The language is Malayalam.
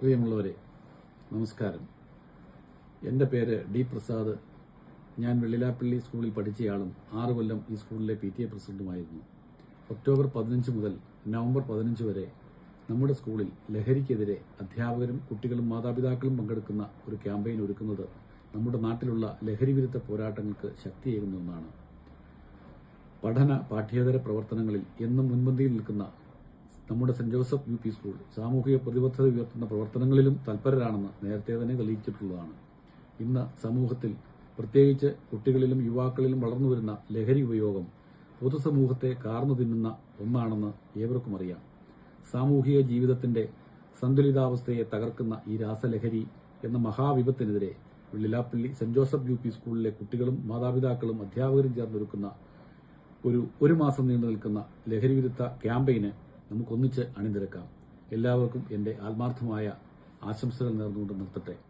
പ്രിയമുള്ളവരെ നമസ്കാരം. എന്റെ പേര് ഡി പ്രസാദ്. ഞാൻ വെള്ളിലാപ്പള്ളി സ്കൂളിൽ പഠിച്ചയാളും ആറ് കൊല്ലം ഈ സ്കൂളിലെ പി ടി എ പ്രസിഡന്റുമായിരുന്നു. ഒക്ടോബർ പതിനഞ്ച് മുതൽ നവംബർ പതിനഞ്ച് വരെ നമ്മുടെ സ്കൂളിൽ ലഹരിക്കെതിരെ അധ്യാപകരും കുട്ടികളും മാതാപിതാക്കളും പങ്കെടുക്കുന്ന ഒരു ക്യാമ്പയിൻ ഒരുക്കുന്നത് നമ്മുടെ നാട്ടിലുള്ള ലഹരി വിരുദ്ധ പോരാട്ടങ്ങൾക്ക് ശക്തിയേകുന്ന ഒന്നാണ്. പഠന പാഠ്യേതര പ്രവർത്തനങ്ങളിൽ എന്നും മുൻപന്തിയിൽ നിൽക്കുന്ന നമ്മുടെ Saint Joseph U P school സാമൂഹിക പ്രതിബദ്ധത ഉയർത്തുന്ന പ്രവർത്തനങ്ങളിലും തൽപരരാണെന്ന് നേരത്തെ തന്നെ തെളിയിച്ചിട്ടുള്ളതാണ്. ഇന്ന് സമൂഹത്തിൽ പ്രത്യേകിച്ച് കുട്ടികളിലും യുവാക്കളിലും വളർന്നുവരുന്ന ലഹരി ഉപയോഗം പൊതുസമൂഹത്തെ കാർന്നു തിന്നുന്ന ഒന്നാണെന്ന് ഏവർക്കും അറിയാം. സാമൂഹിക ജീവിതത്തിന്റെ സന്തുലിതാവസ്ഥയെ തകർക്കുന്ന ഈ രാസലഹരി എന്ന മഹാവിപത്തിനെതിരെ Vellilappally Saint Joseph U P സ്കൂളിലെ കുട്ടികളും മാതാപിതാക്കളും അധ്യാപകരും ചേർന്നൊരുക്കുന്ന ഒരു ഒരു മാസം നീണ്ടു നിൽക്കുന്ന ലഹരിവിരുദ്ധ ക്യാമ്പയിന് നമുക്കൊന്നിച്ച് അണിനിരക്കാം. എല്ലാവർക്കും എന്റെ ആത്മാർത്ഥമായ ആശംസകൾ നേർന്നുകൊണ്ട് നിർത്തട്ടെ.